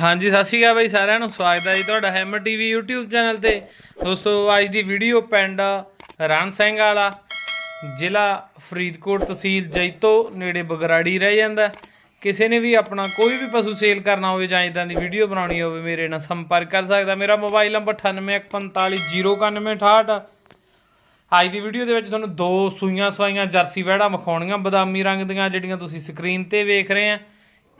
ਹਾਂਜੀ, ਸਤਿ ਸ਼੍ਰੀ ਅਕਾਲ ਬਾਈ ਸਾਰਿਆਂ ਨੂੰ। ਸਵਾਗਤ ਹੈ ਜੀ ਤੁਹਾਡਾ ਹੈਮਰ ਟੀਵੀ YouTube ਚੈਨਲ ਤੇ। ਦੋਸਤੋ, ਅੱਜ ਦੀ ਵੀਡੀਓ ਪਿੰਡ ਰਣ ਸਿੰਘ ਵਾਲਾ, ਜ਼ਿਲ੍ਹਾ ਫਰੀਦਕੋਟ ਤਹਿਸੀਲ ਜੈਤੋ ਨੇੜੇ ਬਗਰਾੜੀ ਰਹਿ ਜਾਂਦਾ ਕਿਸੇ ਨੇ ਵੀ ਆਪਣਾ ਕੋਈ ਵੀ ਪਸ਼ੂ ਸੇਲ ਕਰਨਾ ਹੋਵੇ ਜਾਂ ਇਦਾਂ ਦੀ ਵੀਡੀਓ ਬਣਾਉਣੀ ਹੋਵੇ, ਮੇਰੇ ਨਾਲ ਸੰਪਰਕ ਕਰ ਸਕਦਾ। ਮੇਰਾ ਮੋਬਾਈਲ ਨੰਬਰ 9815409868 ਅੱਜ ਦੀ ਵੀਡੀਓ ਦੇ ਵਿੱਚ ਤੁਹਾਨੂੰ ਦੋ ਸੂਈਆਂ ਸਵਾਈਆਂ ਜਰਸੀ ਵਹਿੜਾ ਮਖਾਉਣੀਆਂ ਬਦਾਮੀ ਰੰਗ ਦੀਆਂ, ਜਿਹੜੀਆਂ ਤੁਸੀਂ ਸਕਰੀਨ ਤੇ ਵੇਖ ਰਹੇ ਆ।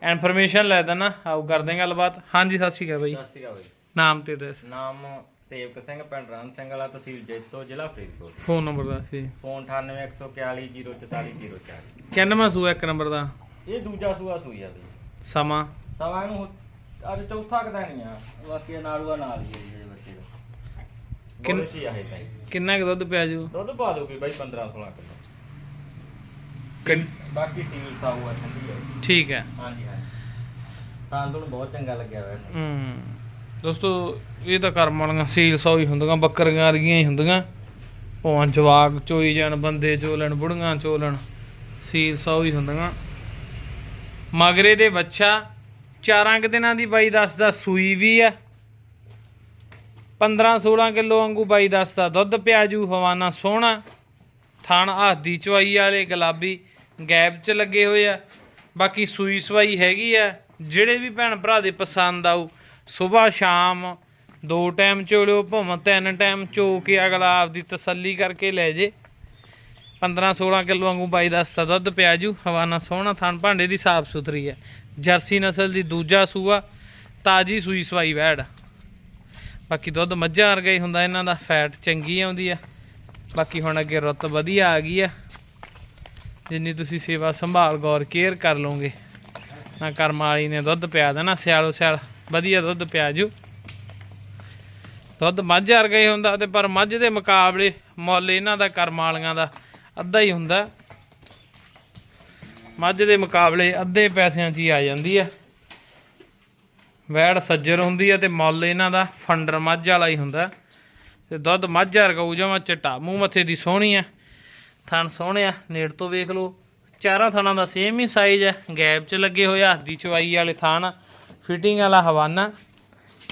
ਇਨਫੋਰਮੇਸ਼ਨ ਲੈ ਦੇਣਾ ਆਓ ਕਰਦੇ ਹਾਂ ਗੱਲਬਾਤ। ਹਾਂਜੀ ਸਤਿ ਸ਼੍ਰੀ ਅਕਾਲ ਬਾਈ। ਸਤਿ ਸ਼੍ਰੀ ਅਕਾਲ ਬਾਈ। ਨਾਮ ਤੇ ਐਡਰੈਸ ਨਾਮ ਸੇਵਕ ਸਿੰਘ ਪਿੰਡ ਰਣ ਸਿੰਘ ਵਾਲਾ ਤਹਿਸੀਲ ਜੈਤੋ ਜ਼ਿਲ੍ਹਾ ਫਰੀਦਕੋਟ। ਫੋਨ ਨੰਬਰ ਦੱਸ ਜੀ। ਫੋਨ 9814404404 ਕਿੰਨਵਾਂ ਸੂਆ ਇੱਕ ਨੰਬਰ ਦਾ? ਇਹ ਦੂਜਾ ਸੂਆ ਸੂਈ ਆ ਬਈ। ਸਮਾਂ? ਸਵਾ ਇਹਨੂੰ ਅੱਜ ਚੌਥਾ ਕਦਾ ਨਹੀਂ ਆ। ਬਾਕੀ ਨਾਲੂਆ ਨਾਲ ਹੀ ਜਿਹੜੇ ਬੱਚੇ ਦਾ। ਕਿੰਨ- ਸੀ ਕੁ ਦੁੱਧ ਪਿਆ ਜੂ? ਦੁੱਧ ਪਾ ਦੋਗੇ ਬਾਈ 15 16 ਕਿਲੋ। ਕਿੰਨ- ਬਾਕੀ ਸੀਲ ਸਾਊ ਆ ਠੰਡੀ ਹੈ ਠੀਕ ਹੈ। ਹਾਂਜੀ ਹਾਂਜੀ। ਤਾਂ ਤੁਹਾਨੂੰ ਬਹੁਤ ਚੰਗਾ ਲੱਗਿਆ ਹੋਇਆ ਇਹਨੂੰ। ਹੂੰ। ਦੋਸਤੋ ਇਹ ਤਾਂ ਕਰਮ ਵਾਲੀਆਂ ਸੀਲ ਸੌ ਹੀ ਹੁੰਦੀਆਂ ਬੱਕਰੀਆਂ ਵਰਗੀਆਂ ਹੀ ਹੁੰਦੀਆਂ। ਭਾਵੇਂ ਜਵਾਕ ਚੋਈ ਜਾਣ ਬੰਦੇ ਚੋਲਣ ਬੁੜੀਆਂ ਚੋਲਣ ਸੀਲ ਸੌ ਹੀ ਹੁੰਦੀਆਂ। ਮਗਰੇ ਦੇ ਬੱਚਾ ਚਾਰਾਂ ਕੁ ਦਿਨਾਂ ਦੀ ਬਾਈ ਦੱਸਦਾ ਸੂਈ ਵੀ ਆ। 15 16 ਕਿਲੋ ਵਾਂਗੂ ਬਾਈ ਦੱਸਦਾ ਦੁੱਧ ਪਿਆਜੂ ਹਵਾਨਾ ਸੋਹਣਾ। ਥਣ ਹਾਦੀ ਚਵਾਈ ਵਾਲੇ ਗੁਲਾਬੀ। ਗੈਪ ਚ ਲੱਗੇ ਹੋਏ ਆ। ਬਾਕੀ ਸੂਈ ਸਵਾਈ ਹੈਗੀ ਆ। ਜਿਹੜੇ ਵੀ ਭੈਣ ਭਰਾ ਦੇ ਪਸੰਦ ਆਊ ਸਵੇਰ ਸ਼ਾਮ, ਦੋ ਟਾਈਮ ਚੋਲਿਓ, ਭਾਵੇਂ ਤਿੰਨ ਟਾਈਮ ਚੋ ਕੇ ਅਗਲਾ ਆਪਦੀ ਤਸੱਲੀ ਕਰਕੇ ਲੈ ਜੇ। 15 16 ਕਿਲੋ ਵਾਂਗੂ ਬਾਈ ਦੱਸਦਾ ਦੁੱਧ ਪਿਆ ਜੂ। ਹਵਾਨਾ ਸੋਹਣਾ ਥਣ ਭਾਂਡੇ ਦੀ ਸਾਫ਼ ਸੁਥਰੀ ਹੈ ਜਰਸੀ ਨਸਲ ਦੀ ਦੂਜਾ ਸੂਆ, ਤਾਜੀ ਸੂਈ ਸਵਾਈ ਵੈੜ। ਬਾਕੀ ਦੁੱਧ ਮੱਝਾਂ ਵਰਗਾ ਹੀ ਹੁੰਦਾ, ਇਹਨਾਂ ਦਾ ਫੈਟ ਚੰਗੀ ਆਉਂਦੀ ਆ। ਬਾਕੀ ਹੁਣ ਅੱਗੇ ਰੁੱਤ ਵਧੀਆ ਆ ਗਈ ਆ। ਜਿੰਨੀ ਤੁਸੀਂ ਸੇਵਾ ਸੰਭਾਲ, ਗੌਰ, ਕੇਅਰ ਕਰ ਲਓਗੇ। ਨਾ ਕਰਮ ਵਾਲੀ ਨੇ ਦੁੱਧ ਪਿਆ ਦੇਣਾ, ਸਿਆਲੋ ਸਿਆਲ, ਵਧੀਆ ਦੁੱਧ ਪਿਆ ਜੂ। ਦੁੱਧ ਮੱਝ ਵਰਗਾ ਹੀ ਹੁੰਦਾ ਤੇ ਪਰ ਮੱਝ ਦੇ ਮੁਕਾਬਲੇ ਮੁੱਲ ਇਹਨਾਂ ਦਾ, ਕਰਮ ਵਾਲੀਆਂ ਦਾ ਅੱਧਾ ਹੀ ਹੁੰਦਾ। ਮੱਝ ਦੇ ਮੁਕਾਬਲੇ ਅੱਧੇ ਪੈਸਿਆਂ 'ਚ ਹੀ ਆ ਜਾਂਦੀ ਆ। ਵੈੜ ਸੱਜਰ ਹੁੰਦੀ ਆ ਤੇ ਮੁੱਲ ਇਹਨਾਂ ਦਾ, ਫੰਡਰ ਮੱਝ ਵਾਲਾ ਹੀ ਹੁੰਦਾ। ਤੇ ਦੁੱਧ ਮੱਝ ਵਰਗਾ ਉਹ ਜਮਾ ਚਟਾ, ਮੂੰਹ ਮੱਥੇ ਦੀ ਸੋਹਣੀ ਆ। ਥਣ ਸੋਹਣਿਆ ਨੇੜ ਤੋਂ ਵੇਖ ਲਓ। ਚਾਰਾਂ ਥਣਾਂ ਦਾ ਸੇਮ ਹੀ ਸਾਈਜ਼ ਹੈ ਗੈਪ 'ਚ ਲੱਗੇ ਹੋਏ ਆ ਹੱਦੀ ਚਵਾਈ ਵਾਲੇ ਥਣ ਫਿਟਿੰਗ ਵਾਲਾ ਹਵਾਨਾ।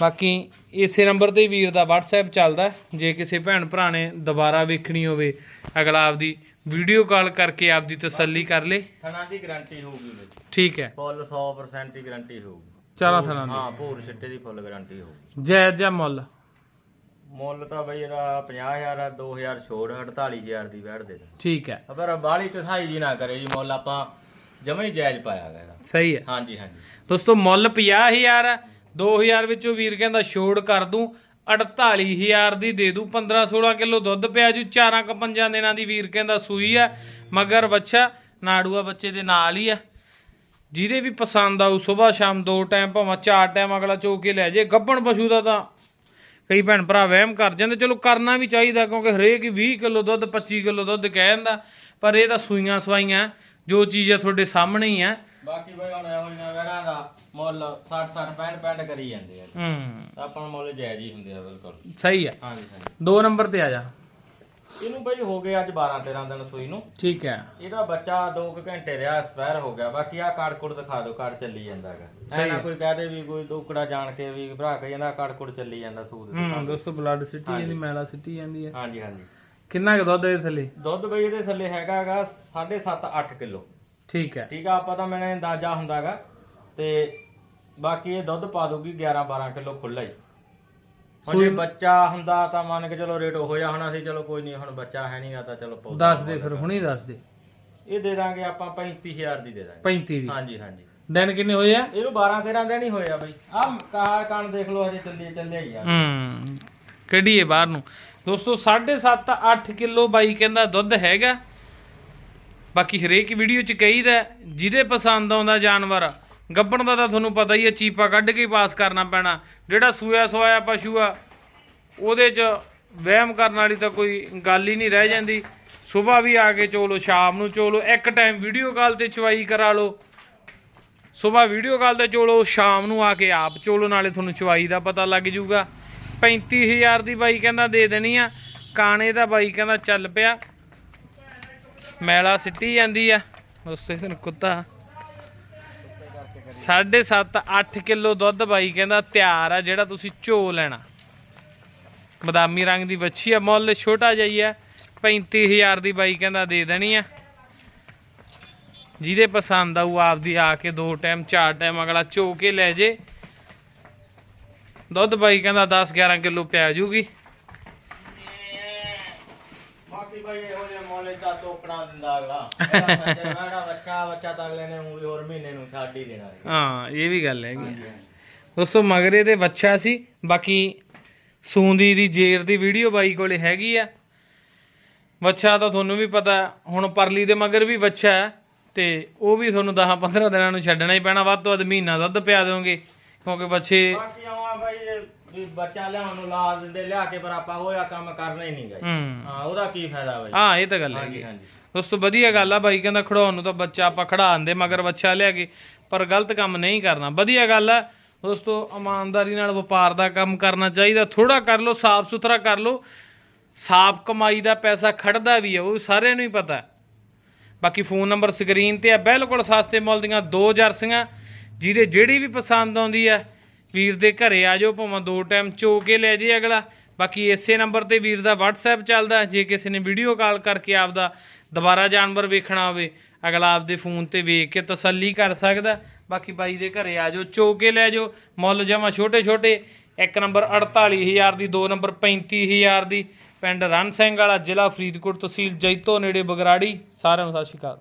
ਬਾਕੀ ਇਸੇ ਨੰਬਰ ਤੇ ਵੀਰ ਦਾ WhatsApp ਚੱਲਦਾ ਜੇ ਕਿਸੇ ਭੈਣ ਭਰਾ ਨੇ ਦੁਬਾਰਾ ਵੇਖਣੀ ਹੋਵੇ ਅਗਲਾ ਆਪਦੀ ਵੀਡੀਓ ਕਾਲ ਕਰਕੇ ਆਪਦੀ ਤਸੱਲੀ ਕਰ ਲੇ। ਥਣਾ ਦੀ ਗਾਰੰਟੀ ਹੋਊਗੀ ਵਿੱਚ ਠੀਕ ਹੈ। ਫੁੱਲ 100% ਦੀ ਗਾਰੰਟੀ ਹੋਊਗੀ। ਚਾਰਾਂ ਥਣਾਂ ਦੀ। ਹਾਂ ਭੂਰ ਛਿੱਟੇ ਦੀ ਫੁੱਲ ਗਾਰੰਟੀ ਹੋਊਗੀ। ਜਾਇਜ਼ ਜਾਂ ਮੁੱਲ? ਮੁੱਲ ਤਾਂ ਬਈ ਇਹਦਾ 50000 ਆ 2000 ਛੋੜ 48000 ਦੀ ਵੈੜ ਦੇ ਦੇ। ਠੀਕ ਹੈ। ਪਰ ਬਾਲੀ ਕਸਾਈ ਜੀ ਨਾ ਕਰੇ ਜੀ ਮੁੱਲ ਆਪਾਂ ਜਮਾ ਹੀ ਜਾਇਜ਼ ਪਾਇਆ ਗਾ ਇਹਦਾ। ਸਹੀ ਹੈ। ਹਾਂਜੀ ਹਾਂਜੀ। ਦੋਸਤੋ ਮੁੱਲ 50000 ਹੈ 2000 ਵਿੱਚੋਂ ਵੀਰ ਕਹਿੰਦਾ ਛੋੜ ਕਰ ਦੂੰ 48000 ਦੀ ਦੇ ਦੂੰ 15 16 ਕਿਲੋ ਦੁੱਧ ਪਿਆ ਜੂ ਚਾਰਾਂ ਕ ਪੰਜਾਂ ਦਿਨਾਂ ਦੀ ਵੀਰ ਕਹਿੰਦਾ ਸੂਈ ਆ ਮਗਰ ਬੱਚਾ ਨਾੜੂਆ ਬੱਚੇ ਦੇ ਨਾਲ ਹੀ ਆ। ਜਿਹਦੇ ਵੀ ਪਸੰਦ ਆਊ ਸਵੇਰ ਸ਼ਾਮ ਦੋ ਟਾਈਮ ਭਾਵੇਂ ਚਾਰ ਟਾਈਮ ਅਗਲਾ ਚੋ ਕੇ ਲੈ ਜੇ ਗੱਬਣ ਪਸ਼ੂ ਦਾ ਤਾਂ ਕਈ ਭੈਣ ਭਰਾ ਵਹਿਮ ਕਰ ਜਾਂਦੇ ਚਲੋ ਕਰਨਾ ਵੀ ਚਾਹੀਦਾ ਕਿਉਂਕਿ ਹਰੇਕ ਹੀ 20 ਕਿਲੋ ਦੁੱਧ 25 ਕਿਲੋ ਦੁੱਧ ਕਹਿ ਜਾਂਦਾ ਪਰ ਇਹ ਤਾਂ ਸੂਈਆਂ ਸਵਾਈਆਂ ਜੋ ਚੀਜ਼ ਆ ਤੁਹਾਡੇ ਸਾਹਮਣੇ ਹੀ ਆ। ਬਾਕੀ ਬਈ ਹੁਣ ਇਹੋ ਜਿਹੀਆਂ ਵੈੜਾਂ ਦਾ ਮੁੱਲ 60 60 65 65 ਕਰੀ ਜਾਂਦੇ ਆ। ਹੂੰ। ਆਪਾਂ ਨੂੰ ਮੁੱਲ ਜਾਇਜ਼ ਹੀ ਹੁੰਦੇ ਆ ਬਿਲਕੁਲ। ਸਹੀ ਆ। ਹਾਂਜੀ ਹਾਂਜੀ। ਦੋ ਨੰਬਰ ਤੇ ਆ ਜਾ। ਇਹਨੂੰ ਬਈ ਹੋ ਗਏ ਅੱਜ 12 13 ਦਿਨ ਸੂਈ ਨੂੰ। ਠੀਕ ਹੈ। ਇਹਦਾ ਬੱਚਾ 2 ਘੰਟੇ ਰਿਹਾ ਸਪੈਰ ਹੋ ਗਿਆ। ਬਾਕੀ ਆ ਕਾਰਡ ਕੁੜ ਦਿਖਾ ਦਿਓ ਕਾਰਡ ਚੱਲੀ ਜਾਂਦਾ ਹੈਗਾ। ਐ ਨਾ ਕੋਈ ਕਹਦੇ ਵੀ ਕੋਈ ਦੋਕੜਾ ਜਾਣ ਕੇ ਵੀ ਭਰਾ ਕੇ ਜਾਂਦਾ ਕਾਰਡ ਕੁੜ ਚੱਲੀ ਜਾਂਦਾ ਸੂਦ ਦੇ। ਹੂੰ ਦੋਸਤੋ ਬਲੱਡ ਸਿੱਟੀ ਜਾਂਦੀ ਮੈਲਾ ਸਿੱਟੀ ਜਾਂਦੀ ਹੈ। ਹਾਂਜੀ ਹਾਂਜੀ। ਕਿੰਨਾ ਕੁ ਦੁੱਧ ਇਹਦੇ ਥੱਲੇ? ਦੁੱਧ ਬਈ ਇਹਦੇ ਥੱਲੇ ਹੈਗਾ ਹੈਗਾ 7.5 8 ਕਿਲੋ। ਠੀਕ ਹੈ। ਠੀਕ ਆ ਆਪਾਂ ਤਾਂ ਮੈਨੂੰ ਅੰਦਾਜ਼ਾ ਹੁੰਦਾਗਾ ਤੇ ਬਾਕੀ ਇਹ ਦੁੱਧ ਪਾ ਦੂਗੀ 11 12 ਕਿਲੋ ਖੁੱਲਾ ਹੀ। ਹੁਣ ਜੇ ਬੱਚਾ ਹੁੰਦਾ ਤਾਂ ਮੰਨ ਕੇ ਚਲੋ ਰੇਟ ਹੋ ਜਾ ਹੋਣਾ ਸੀ ਚਲੋ ਕੋਈ ਨਹੀਂ ਹੁਣ ਬੱਚਾ ਹੈ ਨਹੀਂਗਾ ਤਾਂ ਚਲੋ ਪਾਓ ਦੱਸ ਦੇ ਫਿਰ ਹੁਣੀ ਦੱਸ ਦੇ। ਇਹ ਦੇ ਦਾਂਗੇ ਆਪਾਂ 35000 ਦੀ ਦੇ ਦਾਂਗੇ। 35 ਦੀ। ਹਾਂਜੀ ਹਾਂਜੀ। ਦਿਨ ਕਿੰਨੇ ਹੋਏ ਆ? ਇਹਨੂੰ 12 13 ਦਿਨ ਹੀ ਹੋਇਆ ਬਈ। ਆ ਕਹਾ ਕਣ ਦੇਖ ਲਓ ਹਜੇ ਚੱਲੇ ਚੱਲੇ ਹੀ ਆ। ਹੂੰ ਕੱਢੀਏ ਬਾਹਰ ਨੂੰ। ਦੋਸਤੋ 7.5 8 ਕਿਲੋ ਬਾਈ ਕਹਿੰਦਾ ਦੁੱਧ ਹੈਗਾ। ਬਾਕੀ ਹਰੇਕ ਵੀਡੀਓ ਚ ਕਹੀਦਾ ਜਿਹਦੇ ਪਸੰਦ ਆਉਂਦਾ ਜਾਨਵਰ। ਗੱਬਣ ਦਾ ਤਾਂ ਤੁਹਾਨੂੰ ਪਤਾ ਹੀ ਹੈ, ਚੀਪਾ ਕੱਢ ਕੇ ਪਾਸ ਕਰਨਾ ਪੈਣਾ। ਜਿਹੜਾ ਸੂਆ ਸਵਾਇਆ ਪਸ਼ੂ ਆ, ਉਹਦੇ ਚ ਵਹਿਮ ਕਰਨ ਵਾਲੀ ਤਾਂ ਕੋਈ ਗੱਲ ਹੀ ਨਹੀਂ ਰਹਿ ਜਾਂਦੀ। ਸਵੇਰ ਵੀ ਆ ਕੇ ਚੋਲੋ ਸ਼ਾਮ ਨੂੰ ਚੋਲੋ ਇੱਕ ਟਾਈਮ ਵੀਡੀਓ ਕਾਲ ਤੇ ਚਵਾਈ ਕਰਾ ਲਓ। ਸਵੇਰ ਵੀਡੀਓ ਕਾਲ ਤੇ ਚੋਲੋ ਸ਼ਾਮ ਨੂੰ ਆ ਕੇ ਆਪ ਚੋਲੋ ਨਾਲੇ ਤੁਹਾਨੂੰ ਚਵਾਈ ਦਾ ਪਤਾ ਲੱਗ ਜਾਊਗਾ। 35000 ਦੀ ਬਾਈ ਕਹਿੰਦਾ ਦੇ ਦੇਣੀ ਆ, ਕਾਣੇ ਦਾ ਬਾਈ ਕਹਿੰਦਾ ਚੱਲ ਪਿਆ। ਮੈਲਾ ਸਿੱਟੀ ਜਾਂਦੀ ਆ ਦੋਸਤੋ ਇਹਨੂੰ ਕੁੱਤਾ 7.5 8 ਕਿਲੋ ਦੁੱਧ ਬਾਈ ਕਹਿੰਦਾ ਤਿਆਰ ਆ, ਜਿਹੜਾ ਤੁਸੀਂ ਝੋ ਲੈਣਾ। ਬਦਾਮੀ ਰੰਗ ਦੀ ਵੱਛੀ ਆ, ਮੁੱਲ ਛੋਟਾ ਜਿਹਾ ਹੀ ਆ 35000 ਦੀ ਬਾਈ ਕਹਿੰਦਾ ਦੇ ਦੇਣੀ ਆ। ਜਿਹਦੇ ਪਸੰਦ ਆਊ ਆਪਦੀ ਆ ਕੇ ਦੋ ਟਾਈਮ, ਚਾਰ ਟਾਈਮ ਅਗਲਾ ਝੋ ਕੇ ਲੈ ਜੇ। ਦੁੱਧ ਬਾਈ ਕਹਿੰਦਾ 10 11 ਕਿਲੋ ਪਿਆ ਜੂਗੀ। ਬਾਕੀ ਭਾਈ ਇਹੋ ਜਿਹੇ ਮੌਲੇ ਦਾ ਤੋਕਣਾ ਦਿੰਦਾ ਅਗਲਾ ਜਿਹੜਾ ਬੱਚਾ ਬੱਚਾ ਤਾਂ ਅਗਲੇ ਨੇ ਊਂ ਵੀ ਹੋਰ ਮਹੀਨੇ ਨੂੰ ਛੱਡ ਹੀ ਦੇਣਾ ਹੈ। ਹਾਂ ਇਹ ਵੀ ਗੱਲ ਹੈਗੀ ਆ। ਦੋਸਤੋ ਮਗਰੇ ਦੇ ਵੱਛਾ ਸੀ ਬਾਕੀ ਸੂੰਦੀ ਦੀ ਜੇਰ ਦੀ ਵੀਡੀਓ ਬਾਈ ਕੋਲੇ ਹੈਗੀ ਆ ਵੱਛਾ ਤਾਂ ਤੁਹਾਨੂੰ ਵੀ ਪਤਾ ਹੁਣ ਪਰਲੀ ਦੇ ਮਗਰ ਵੀ ਵੱਛਾ ਹੈ ਤੇ ਉਹ ਵੀ ਤੁਹਾਨੂੰ 10 15 ਦਿਨਾਂ ਨੂੰ ਛੱਡਣਾ ਹੀ ਪੈਣਾ ਵੱਧ ਤੋਂ ਵੱਧ ਮਹੀਨਾ ਦੁੱਧ ਪਿਆ ਦੋਗੇ ਕਿਉਂਕਿ ਬਾਕੀ ਇਹ ਵੀ ਬੱਚਾ ਲਿਆਉਣ ਨੂੰ ਲਾ ਦਿੰਦੇ ਲਿਆ ਕੇ ਪਰ ਆਪਾਂ ਉਹ ਆ ਕੰਮ ਕਰਨਾ ਹੀ ਨਹੀਂ ਗਾ ਜੀ। ਹੂੰ। ਹਾਂ ਉਹਦਾ ਕੀ ਫਾਇਦਾ ਭਾਈ ਹਾਂ ਇਹ ਤਾਂ ਗੱਲ ਹੈਗੀ ਹਾਂਜੀ ਹਾਂਜੀ। ਦੋਸਤੋ ਵਧੀਆ ਗੱਲ ਆ ਬਾਈ ਕਹਿੰਦਾ ਖੜਾਉਣ ਨੂੰ ਤਾਂ ਬੱਚਾ ਆਪਾਂ ਖੜਾਉਂਦੇ ਮਗਰ ਬੱਚਾ ਲਿਆ ਕੇ ਪਰ ਗਲਤ ਕੰਮ ਨਹੀਂ ਕਰਨਾ। ਵਧੀਆ ਗੱਲ ਆ। ਦੋਸਤੋ ਇਮਾਨਦਾਰੀ ਨਾਲ ਵਪਾਰ ਦਾ ਕੰਮ ਕਰਨਾ ਚਾਹੀਦਾ। ਥੋੜਾ ਕਰ ਲਓ ਸਾਫ਼ ਸੁਥਰਾ ਕਰ ਲਓ। ਸਾਫ਼ ਕਮਾਈ ਦਾ ਪੈਸਾ ਖੜਦਾ ਵੀ ਆ ਉਹ ਸਾਰਿਆਂ ਨੂੰ ਹੀ ਪਤਾ। ਹੈ। ਬਾਕੀ ਫੋਨ ਨੰਬਰ ਸਕਰੀਨ ਤੇ ਆ। ਬਿਲਕੁਲ ਸਸਤੇ ਮੁੱਲ ਦੀਆਂ ਦੋ ਜਰਸੀਆਂ ਜਿਹਦੇ ਜਿਹੜੀ ਵੀ ਪਸੰਦ ਆਉਂਦੀ ਆ ਵੀਰ ਦੇ ਘਰੇ ਆ ਜਾਓ, ਭਾਵੇਂ ਦੋ ਟਾਈਮ ਚੋ ਕੇ ਲੈ ਜੇ ਅਗਲਾ। ਬਾਕੀ ਇਸੇ ਨੰਬਰ ਤੇ ਵੀਰ ਦਾ WhatsApp ਚੱਲਦਾ, ਜੇ ਕਿਸੇ ਨੇ ਵੀਡੀਓ ਕਾਲ ਕਰਕੇ ਆਪਦਾ ਦੁਬਾਰਾ ਜਾਨਵਰ ਵੇਖਣਾ ਹੋਵੇ, ਅਗਲਾ ਆਪਦੇ ਫੋਨ ਤੇ ਵੇਖ ਕੇ ਤਸੱਲੀ ਕਰ ਸਕਦਾ। ਬਾਕੀ ਬਾਈ ਦੇ ਘਰੇ ਆ ਜਾਓ, ਚੋ ਕੇ ਲੈ ਜਾਓ। ਮੁੱਲ ਜਮਾ ਛੋਟੇ ਛੋਟੇ ਇੱਕ ਨੰਬਰ 48000 ਦੀ, ਦੋ ਨੰਬਰ 35000 ਦੀ। ਪਿੰਡ ਰਣ ਸਿੰਘ ਵਾਲਾ, ਜ਼ਿਲ੍ਹਾ ਫਰੀਦਕੋਟ ਤਹਿਸੀਲ ਜੈਤੋ ਨੇੜੇ ਬਗਰਾੜੀ। ਸਾਰਿਆਂ ਨੂੰ ਸਤਿ ਸ਼੍ਰੀ ਅਕਾਲ।